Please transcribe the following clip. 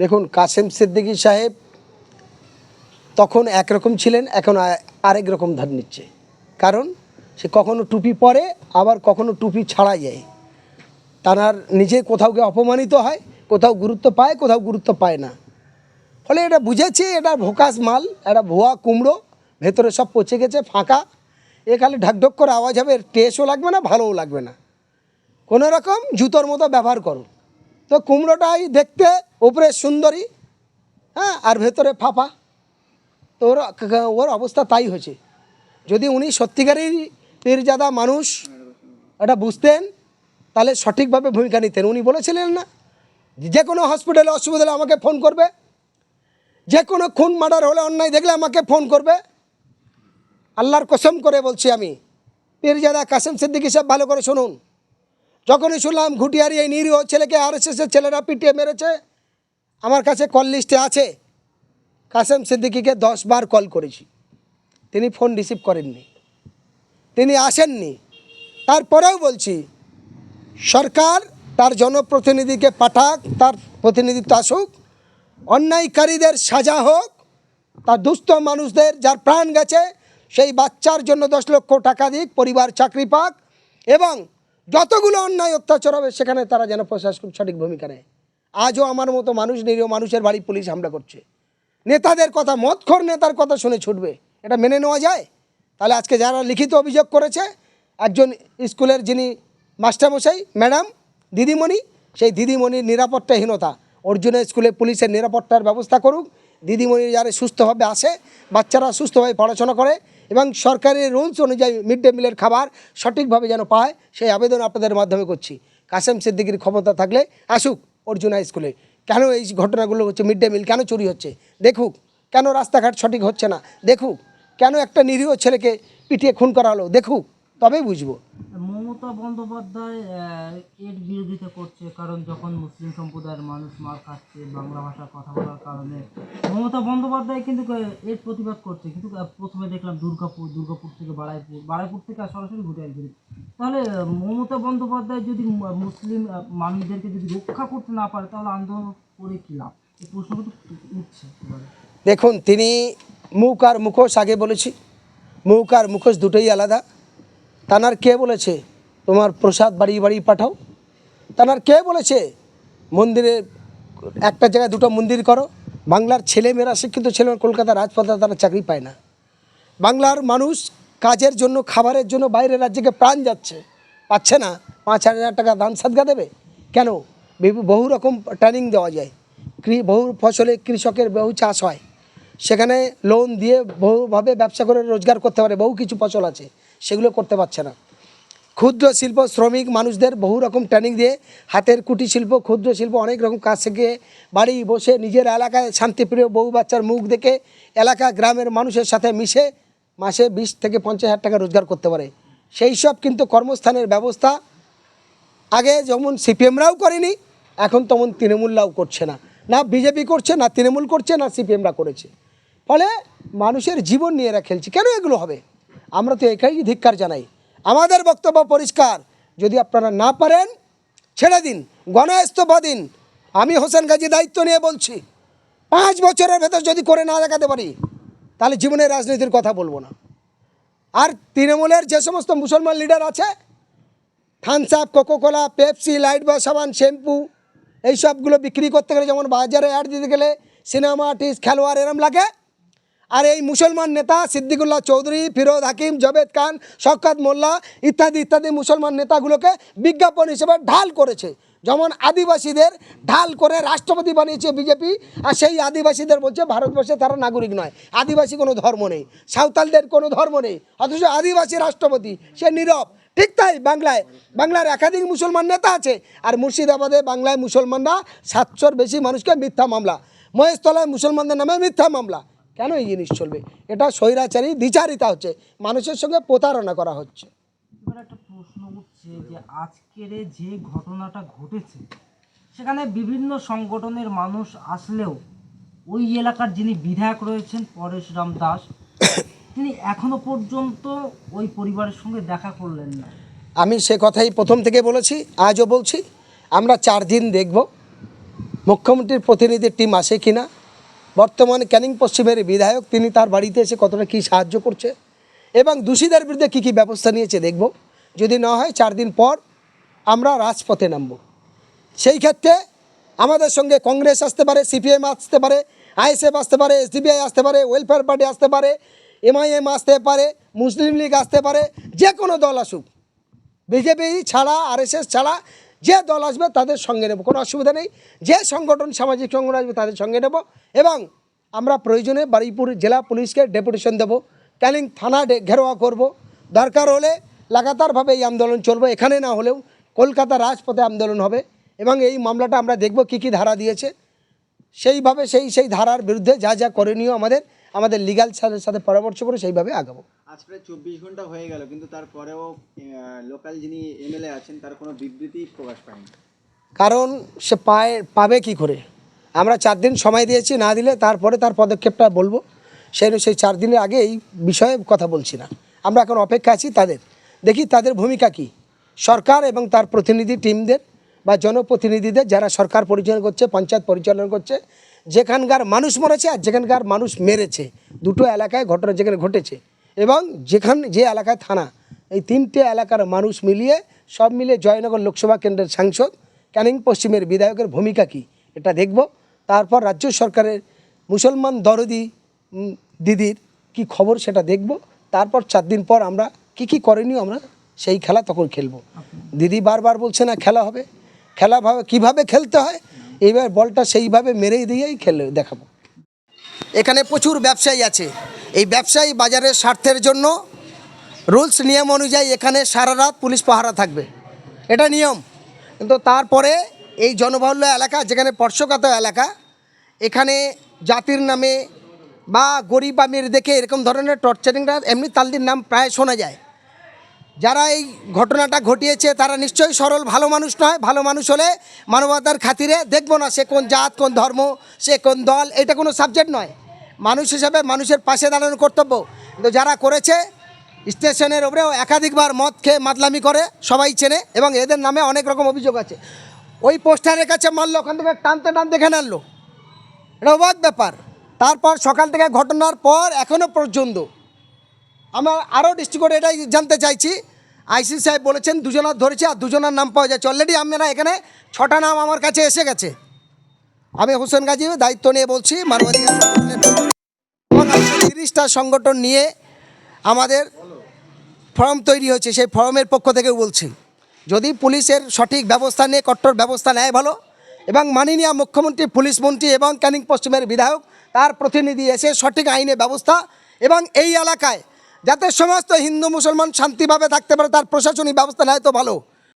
দেখুন, কাসেম সিদ্দিকী সাহেব তখন একরকম ছিলেন, এখন আরেক রকম ধার নিচ্ছে। কারণ সে কখনো টুপি পরে, আবার কখনো টুপি ছাড়া যায়। তার নিজে কোথাও গিয়ে অপমানিত হয়, কোথাও গুরুত্ব পায়, কোথাও গুরুত্ব পায় না। ফলে এটা বুঝেছি, এটা ভোকাস মাল, এটা ভুয়া কুমড়ো, ভেতরে সব পচে গেছে, ফাঁকা। এ খালি ঢাকঢক করে আওয়াজ হবে টেস্টও লাগবে না, ভালোও লাগবে না। কোনো রকম জুতোর মতো ব্যবহার করো। তো কুমড়োটাই দেখতে উপরে সুন্দরী হ্যাঁ আর ভেতরে ফাঁপা। তো ওর ওর অবস্থা তাই হয়েছে। যদি উনি সত্যিকারেরই পীরজাদা মানুষ, এটা বুঝতেন, তাহলে সঠিকভাবে ভূমিকা নিতেন। উনি বলেছিলেন না, যে কোনো হসপিটালে অসুবিধা হলে আমাকে ফোন করবে। যে কোনো খুন, মার্ডার হলে অন্যায় দেখলে আমাকে ফোন করবে। আল্লাহর কসম করে বলছি আমি পীরজাদা কাসেম সিদ্দিকী সব ভালো করে শুনুন। যখনই শুনলাম ঘুটিয়ারি এই নিরীহ ছেলেকে আর এস ছেলেরা পিটিয়ে মেরেছে আমার কাছে কল লিস্টে আছে। কাসেম সিদ্দিকিকে দশ বার কল করেছি। তিনি ফোন রিসিভ করেননি। তিনি আসেননি। তারপরেও বলছি, সরকার তার জনপ্রতিনিধিকে পাঠাক, তার প্রতিনিধিত্ব আসুক, অন্যায়কারীদের সাজা হোক, তার দুস্থ মানুষদের যার প্রাণ গেছে, সেই বাচ্চার জন্য দশ লক্ষ টাকা দিক, পরিবার চাকরি পাক, এবং যতগুলো অন্যায় অত্যাচার হবে, সেখানে তারা যেন প্রশাসন সঠিক ভূমিকা নেয়। আজও আমার মতো মানুষ নিরীহ মানুষের বাড়ি পুলিশ হামলা করছে। নেতাদের কথা, মদখোর নেতার কথা শুনে ছুটবে। এটা মেনে নেওয়া যায়? তাহলে আজকে যারা লিখিত অভিযোগ করেছে, একজন স্কুলের যিনি মাস্টারমশাই, ম্যাডাম, দিদিমণি, সেই দিদিমণির নিরাপত্তাহীনতা। ওর জন্য স্কুলে পুলিশের নিরাপত্তার ব্যবস্থা করুক। দিদিমণি যারা সুস্থভাবে আসে বাচ্চারা সুস্থভাবে পড়াশোনা করে এবং সরকারি রুলস অনুযায়ী মিড ডে মিলের খাবার সঠিকভাবে যেন পায়, সেই আবেদন আপনাদের মাধ্যমে করছি। কাসেম সিদ্দিকির ক্ষমতা থাকলে আসুক। অর্জুনা স্কুলে। কেন এই ঘটনাগুলো হচ্ছে মিড ডে মিল, কেন চুরি হচ্ছে? দেখুক, কেন রাস্তাঘাট সঠিক হচ্ছে না? দেখুক, কেন একটা নিরীহ ছেলেকে পিটিয়ে খুন করা হলো? দেখুক, তবেই বুঝব। মমতা বন্দ্যোপাধ্যায় এর বিরোধিতা করছে কারণ যখন মুসলিম সম্প্রদায়ের মানুষ মার খাচ্ছে, বাংলা ভাষায় কথা বলার কারণে। মমতা বন্দ্যোপাধ্যায় কিন্তু এর প্রতিবাদ করছে। কিন্তু প্রথমে দেখলাম দুর্গাপুর দুর্গাপুর থেকে বাড়াইপুর বাড়াইপুর থেকে সরাসরি ঘুরে আসবে। তাহলে মমতা বন্দ্যোপাধ্যায় যদি মুসলিম মানুষদেরকে যদি রক্ষা করতে না পারে, তাহলে আন্দোলন করে কী লাভ? এই প্রশ্ন কিন্তু উঠছে দেখুন, তিনি মুখ আর মুখোশ আগে বলেছি। মুখ আর মুখোশ দুটোই আলাদা। তানার কে বলেছে? তোমার প্রসাদ বাড়ি বাড়ি পাঠাও। তার কে বলেছে? মন্দিরে একটা জায়গায় দুটো মন্দির করো। বাংলার ছেলেমেয়েরা, শিক্ষিত ছেলে কলকাতা রাজপথে তারা চাকরি পায় না। বাংলার মানুষ কাজের জন্য, খাবারের জন্য বাইরের রাজ্যকে প্রাণ যাচ্ছে। পাচ্ছে না। পাঁচ হাজার টাকা দান সাদগা দেবে? কেন? বহু রকম ট্রেনিং দেওয়া যায়। বহু ফসলে কৃষকের বহু চাষ হয়। সেখানে লোন দিয়ে বহুভাবে ব্যবসা করে রোজগার করতে পারে। বহু কিছু ফসল আছে। সেগুলো করতে পারছে না। ক্ষুদ্র শিল্প, শ্রমিক মানুষদের বহু রকম ট্রেনিং দিয়ে হাতের কুটির শিল্প, ক্ষুদ্র শিল্প অনেক রকম কাজ শিখে বাড়ি বসে নিজের এলাকায় শান্তিপ্রিয় বহু বাচ্চার মুখ দেখে এলাকা, গ্রামের মানুষের সাথে মিশে মাসে বিশ থেকে পঞ্চাশ হাজার টাকা রোজগার করতে পারে। সেই সব কিন্তু কর্মস্থানের ব্যবস্থা আগে যেমন সিপিএমরাও করেনি, এখন তেমন তৃণমূলরাও করছে না। না বিজেপি করছে, না তৃণমূল করছে, না সিপিএমরা করেছে। ফলে মানুষের জীবন নিয়ে এরা খেলছে। কেন এগুলো হবে? আমরা তো একাই ধিক্কার জানাই। আমাদের বক্তব্য পরিষ্কার। যদি আপনারা না পারেন, ছেড়ে দিন গণস্তফা দিন। আমি হোসেন গাজী দায়িত্ব নিয়ে বলছি, পাঁচ বছরের ভেতর যদি করে না দেখাতে পারি, তাহলে জীবনের রাজনীতির কথা বলব না। আর তৃণমূলের যে সমস্ত মুসলমান লিডার আছে Thums Up Coca Cola, Pepsi, light বা সাবান, শ্যাম্পু এই সবগুলো বিক্রি করতে গেলে যেমন বাজারে অ্যাড দিতে গেলে সিনেমা, আর্টিস্ট, খেলোয়াড় এরম লাগে আর এই মুসলমান নেতা সিদ্দিকুল্লাহ চৌধুরী, ফিরোজ হাকিম, জবেদ খান, শওকত মোল্লা ইত্যাদি ইত্যাদি মুসলমান নেতাগুলোকে বিজ্ঞাপন হিসেবে ঢাল করেছে। যেমন আদিবাসীদের ঢাল করে রাষ্ট্রপতি বানিয়েছে বিজেপি, আর সেই আদিবাসীদের বলছে ভারতবর্ষে তারা নাগরিক নয়। আদিবাসী কোনো ধর্ম নেই, সাঁওতালদের কোনো ধর্ম নেই, অথচ আদিবাসী রাষ্ট্রপতি, সে নীরব। ঠিক তাই বাংলায়, বাংলার একাধিক মুসলমান নেতা আছে, আর মুর্শিদাবাদে বাংলায় মুসলমানরা সাতশোর বেশি মানুষকে মিথ্যা মামলা, মহেশতলায় মুসলমানদের নামে মিথ্যা মামলা কেন এই জিনিস চলবে? এটা স্বৈরাচারী দ্বিচারিতা হচ্ছে। মানুষের সঙ্গে প্রতারণা করা হচ্ছে। এবার একটা প্রশ্ন উঠছে যে আজকের যে ঘটনাটা ঘটেছে সেখানে বিভিন্ন সংগঠনের মানুষ আসলেও ওই এলাকার যিনি বিধায়ক রয়েছেন পরেশরাম দাস তিনি এখনও পর্যন্ত ওই পরিবারের সঙ্গে দেখা করলেন না। আমি সে কথাই প্রথম থেকে বলেছি আজও বলছি আমরা চার দিন দেখব মুখ্যমন্ত্রীর প্রতিনিধির টিম আসে কিনা। বর্তমানে ক্যানিং পশ্চিমের বিধায়ক, তিনি তার বাড়িতে এসে কতটা কী সাহায্য করছে এবং দোষীদের বিরুদ্ধে কী কী ব্যবস্থা নিয়েছে দেখব। যদি না হয় চার দিন পর আমরা রাজপথে নামব। সেই ক্ষেত্রে আমাদের সঙ্গে কংগ্রেস আসতে পারে, সিপিএম আসতে পারে, আইএসএফ আসতে পারে এসডিবিআই আসতে পারে, ওয়েলফেয়ার পার্টি আসতে পারে, এমআইএম আসতে পারে, মুসলিম লীগ আসতে পারে, যে কোনো দল আসুক। বিজেপি ছাড়া, আরএসএস ছাড়া যে দল আসবে তাদের সঙ্গে নেব, কোনো অসুবিধা নেই। যে সংগঠন সামাজিক সংগঠন আসবে তাদের সঙ্গে নেব এবং আমরা প্রয়োজনে বারুইপুর জেলা পুলিশকে ডেপুটেশন দেবো, ক্যানিং থানা ঘেরোয়া করব। দরকার হলে লাগাতারভাবে এই আন্দোলন চলবে, এখানে না হলেও কলকাতা রাজপথে আন্দোলন হবে এবং এই মামলাটা আমরা দেখব কী কী ধারা দিয়েছে। সেইভাবে সেই সেই ধারার বিরুদ্ধে যা যা করণীয় আমাদের আমাদের লিগাল সাথে পরামর্শ করে সেইভাবে আগাবো। আজ প্রায় চব্বিশ ঘণ্টা হয়ে গেল, কিন্তু তারপরেও লোকাল যিনি এমএলএ আছেন, তার কোনো বিবৃতি প্রকাশ পায়নি। কারণ সে পায়, পাবে কি করে? আমরা চার দিন সময় দিয়েছি, না দিলে তারপরে তার পদক্ষেপটা বলব। সেই সেই চার দিনের আগে এই বিষয়ে কথা বলছি না। আমরা এখন অপেক্ষা আছি তাদের। দেখি তাদের ভূমিকা কি। সরকার এবং তার প্রতিনিধি টিমদের বা জনপ্রতিনিধিদের, যারা সরকার পরিচালনা করছে, পঞ্চায়েত পরিচালনা করছে, যেখানকার মানুষ মরেছে আর যেখানকার মানুষ মেরেছে। দুটো এলাকায় ঘটনা যেখানে ঘটেছে। এবং যেখান যে এলাকায় থানা, এই তিনটে এলাকার মানুষ মিলিয়ে সব মিলিয়ে জয়নগর লোকসভা কেন্দ্রের সাংসদ, ক্যানিং পশ্চিমের বিধায়কের ভূমিকা কি? এটা দেখব। তারপর রাজ্য সরকারের মুসলমান দরদি দিদির কি খবর সেটা দেখব। তারপর চার দিন পর আমরা কি কি করণীয় আমরা সেই খেলা তখন খেলব। দিদি বারবার বলছে, না, খেলা হবে। খেলা ভাবে কীভাবে খেলতে হয়? এইবার বলটা সেইভাবে মেরে দিয়েই খেলে দেখাবো। এখানে প্রচুর ব্যবসায়ী আছে। এই ব্যবসায়ী বাজারের স্বার্থের জন্য রুলস, নিয়ম অনুযায়ী এখানে সারা রাত পুলিশ পাহারা থাকবে। এটা নিয়ম। কিন্তু তারপরে এই জনবাহুল্য এলাকা, যেখানে স্পর্শকাত এলাকা, এখানে জাতির নামে বা গরিব আমির দেখে এরকম ধরনের টর্চারিংটা এমনি তালদির নাম প্রায় শোনা যায়। যারা এই ঘটনাটা ঘটিয়েছে, তারা নিশ্চয়ই সরল, ভালো মানুষ নয়। ভালো মানুষ হলে মানবতার খাতিরে দেখব না সে কোন জাত, কোন ধর্ম, সে কোন দল, এটা কোনো সাবজেক্ট নয়। মানুষ হিসাবে মানুষের পাশে দাঁড়ানোর কর্তব্য। কিন্তু যারা করেছে, স্টেশনের ওপরেও একাধিকবার মদ খেয়ে মাতলামি করে, সবাই চেনে এবং এদের নামে অনেক রকম অভিযোগ আছে। ওই পোস্টারের কাছে মারলো, ওখান থেকে টানতে টানতে এখানে আনলো। এটা অবাক ব্যাপার। তারপর সকাল থেকে ঘটনার পর এখনও পর্যন্ত আমরা আরও ডিস্ট্রিক্ট এটাই জানতে চাইছি। আইসি সাহেব বলেছেন, দুজনার ধরেছে আর দুজনার নাম পাওয়া যাচ্ছে। অলরেডি আমরা এখানে ছটা নাম আমার কাছে এসে গেছে। আমি হোসেন গাজী, দায়িত্ব নিয়ে বলছি মানবাধিকার এবং তিরিশটা সংগঠন নিয়ে আমাদের ফর্ম তৈরি হয়েছে সেই ফর্মের পক্ষ থেকে বলছি। যদি পুলিশের সঠিক ব্যবস্থা নিয়ে কট্টর ব্যবস্থা নেয় ভালো, এবং মাননীয় মুখ্যমন্ত্রী, পুলিশ মন্ত্রী এবং ক্যানিং পশ্চিমের বিধায়ক, তার প্রতিনিধি এসে সঠিক আইনে ব্যবস্থা, এবং এই এলাকায় যাতে সমস্ত হিন্দু মুসলমান শান্তিভাবে থাকতে পারে, তার প্রশাসনিক ব্যবস্থা নেয় তো ভালো।